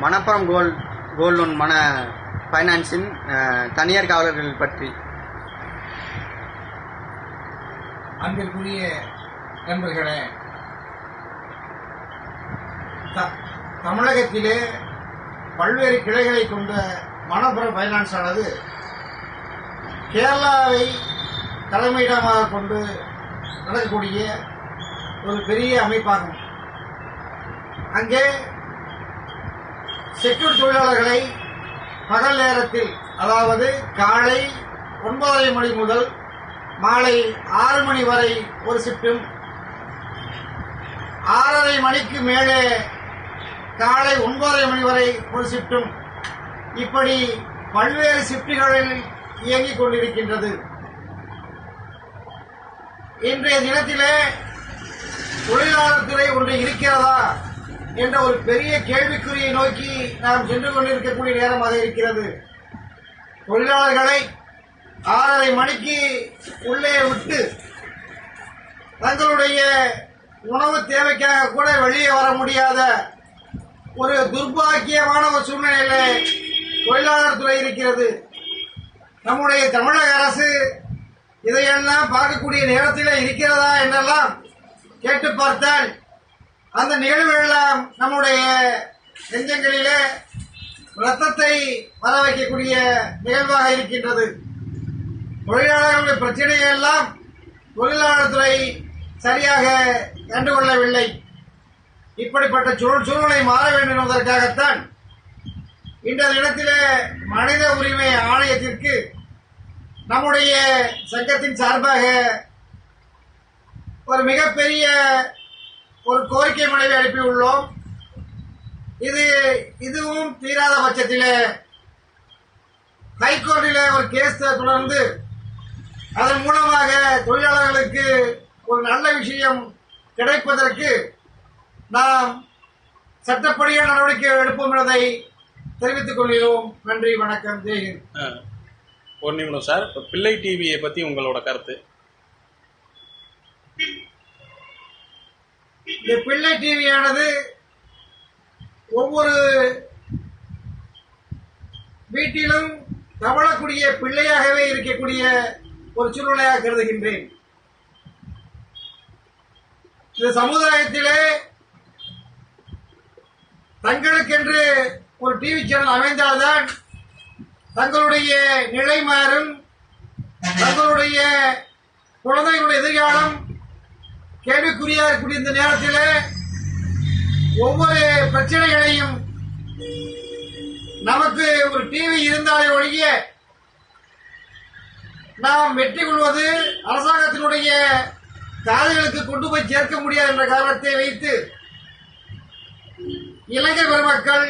Manappuram gold gold loan மன ஃபைனான்ஸின் தனியார் காவலர்கள் பற்றி. அன்பிற்குரிய நண்பர்களே த- தமிழகத்திலே பல்வேறு கிளைகளை கொண்ட மணப்புற ஃபைனான்ஸ் ஆனது கேரளாவை தலைமையிடமாக கொண்டு நடக்கக்கூடிய ஒரு பெரிய அமைப்பாகும். அங்கே செக்யூர் தொழிலாளர்களை பகல் நேரத்தில் அதாவது காலை ஒன்பதரை மணி முதல் மாலை ஆறு மணி வரை ஒரு ஷிப்டும் ஆறரை மணிக்கு மேலே காலை ஒன்பதரை மணி வரை ஒரு ஷிப்டும் இப்படி பல்வேறு ஷிப்டுகளில் இயங்கிக் கொண்டிருக்கின்றது. இன்றைய தினத்திலே தொழிலாளர் துறை ஒன்று இருக்கிறதா? என்ற ஒரு பெரிய கேள்விக்குறியை நோக்கி நாம் சென்று கொண்டிருக்கக்கூடிய நேரமாக இருக்கிறது. தொழிலாளர்களை ஆறரை மணிக்கு உள்ளே விட்டு தங்களுடைய உணவு தேவைக்காக கூட வெளியே வர முடியாத ஒரு துர்பாக்கியமான ஒரு சூழ்நிலையில தொழிலாளர் துறை இருக்கிறது. நம்முடைய தமிழக அரசு இதையெல்லாம் பார்க்கக்கூடிய நேரத்தில் இருக்கிறதா என்றெல்லாம் கேட்டு பார்த்தால் அந்த நிகழ்வுகளெல்லாம் நம்முடைய நெஞ்சங்களிலே ரத்தத்தை வர வைக்கக்கூடிய நிகழ்வாக இருக்கின்றது. தொழிலாளர்களுடைய பிரச்சனைகள் எல்லாம் தொழிலாளர் துறை சரியாக கண்டுகொள்ளவில்லை இப்படிப்பட்ட சூழ் சூழ்நிலை மாற வேண்டும் என்பதற்காகத்தான் இன்றைய இடத்திலே மனித உரிமை ஆணையத்திற்கு நம்முடைய சங்கத்தின் சார்பாக ஒரு மிகப்பெரிய ஒரு கோரிக்கை மனைவி அனுப்பியுள்ளோம். இது இதுவும் தீராத பட்சத்தில் ஹைகோர்ட்டில் ஒரு கேஸ் தொடர்ந்து அதன் மூலமாக தொழிலாளர்களுக்கு ஒரு நல்ல விஷயம் கிடைப்பதற்கு நாம் சட்டப்படியான நடவடிக்கை எடுப்போம் என்பதை தெரிவித்துக் கொள்கிறோம். நன்றி வணக்கம். ஜெய்ஹிந்த். ஒரு நிமிடம் சார். இப்போ பிள்ளை டிவியை பற்றி உங்களோட கருத்து. இந்த பிள்ளை டிவியானது ஒவ்வொரு வீட்டிலும் தவழக்கூடிய பிள்ளையாகவே இருக்கக்கூடிய ஒரு சூழ்நிலையாக கருதுகின்றேன். இந்த சமுதாயத்திலே தங்களுக்கென்று ஒரு டிவி சேனல் அமைந்தால்தான் தங்களுடைய நிலை மாறும் தங்களுடைய குழந்தைகளுடைய எதிர்காலம் கேள்விக்குறியா இருக்கக்கூடிய இந்த நேரத்தில் ஒவ்வொரு பிரச்சனைகளையும் நமக்கு ஒரு டிவி இருந்தாலே ஒழிய நாம் வெற்றி கொள்வது அரசாங்கத்தினுடைய காதுகளுக்கு கொண்டு போய் சேர்க்க முடியாது என்ற காரணத்தை வைத்து இளைஞர் பெருமக்கள்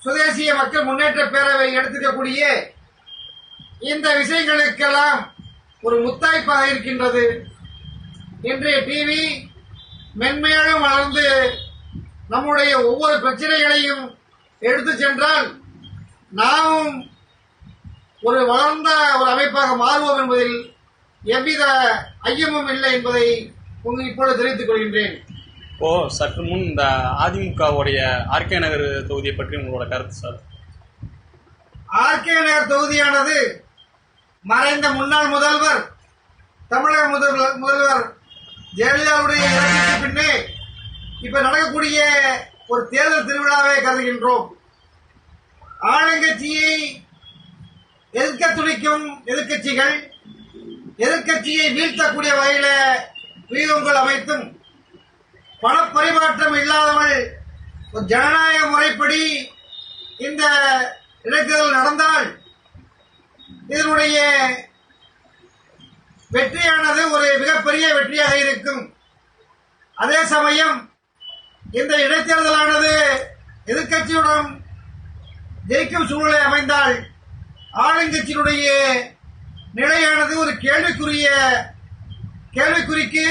சுதேசிய மக்கள் முன்னேற்ற பேரவை எடுத்துக்கக்கூடிய இந்த விஷயங்களுக்கெல்லாம் ஒரு முத்தாய்ப்பாக இருக்கின்றது. இன்றைய டிவி மென்மேலும் வளர்ந்து நம்முடைய ஒவ்வொரு பிரச்சனைகளையும் எடுத்து சென்றால் நாமும் ஒரு வளர்ந்த ஒரு அமைப்பாக மாறுவோம் என்பதில் எவ்வித ஐயமும் இல்லை என்பதை இப்பொழுது தெரிவித்துக் கொள்கின்றேன். இப்போ சற்று முன் இந்த அதிமுகவுடைய ஆர்கே நகர் தொகுதியை பற்றி உங்களோட கருத்து சார். ஆர்கே நகர் தொகுதியானது மறைந்த முன்னாள் முதல்வர் தமிழக முதல்வர் முதல்வர் ஜெயலலிதாவுடைய இறப்பிற்கு பின்னே இப்ப நடக்கக்கூடிய ஒரு தேர்தல் திருவிழாவை கருதுகின்றோம். ஆளுங்கட்சியை எதிர்க்க துடிக்கும் எதிர்க்கட்சிகள் எதிர்க்கட்சியை வீழ்த்தக்கூடிய வகையில வியூகங்கள் அமைத்தும் பணப்பரிமாற்றம் இல்லாதவள் ஒரு ஜனநாயக முறைப்படி இந்த இடைத்தேர்தல் நடந்தால் இதனுடைய வெற்றியானது ஒரு மிகப்பெரிய வெற்றியாக இருக்கும். அதே சமயம் இந்த இடைத்தேர்தலானது எதிர்க்கட்சியுடன் ஜெயிக்கும் சூழ்நிலை அமைந்தால் ஆளுங்கட்சியினுடைய நிலையானது ஒரு கேள்விக்குரிய கேள்விக்குறிக்கு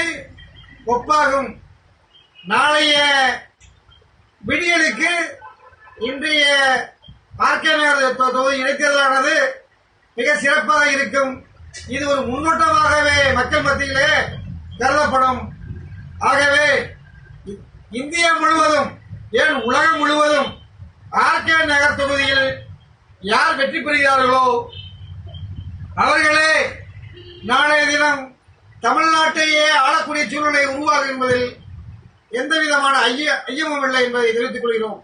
ஒப்பாகும். நாளைய விடியலுக்கு இன்றைய ஆர்கே நகர் தொகுதி இடைத்தேர்தலானது மிக சிறப்பாக இருக்கும். இது ஒரு முன்னோட்டமாகவே மக்கள் மத்தியிலே கருதப்படும். ஆகவே இந்தியா முழுவதும் ஏன் உலகம் முழுவதும் ஆர்கே நகர் தொகுதியில் யார் வெற்றி பெறுகிறார்களோ அவர்களே நாளைய தினம் தமிழ்நாட்டையே ஆளக்கூடிய சூழ்நிலை உருவாகும் என்பதில் எந்த விதமான ஐய ஐயமும் இல்லை என்பதை தெரிவித்துக் கொள்கிறோம்.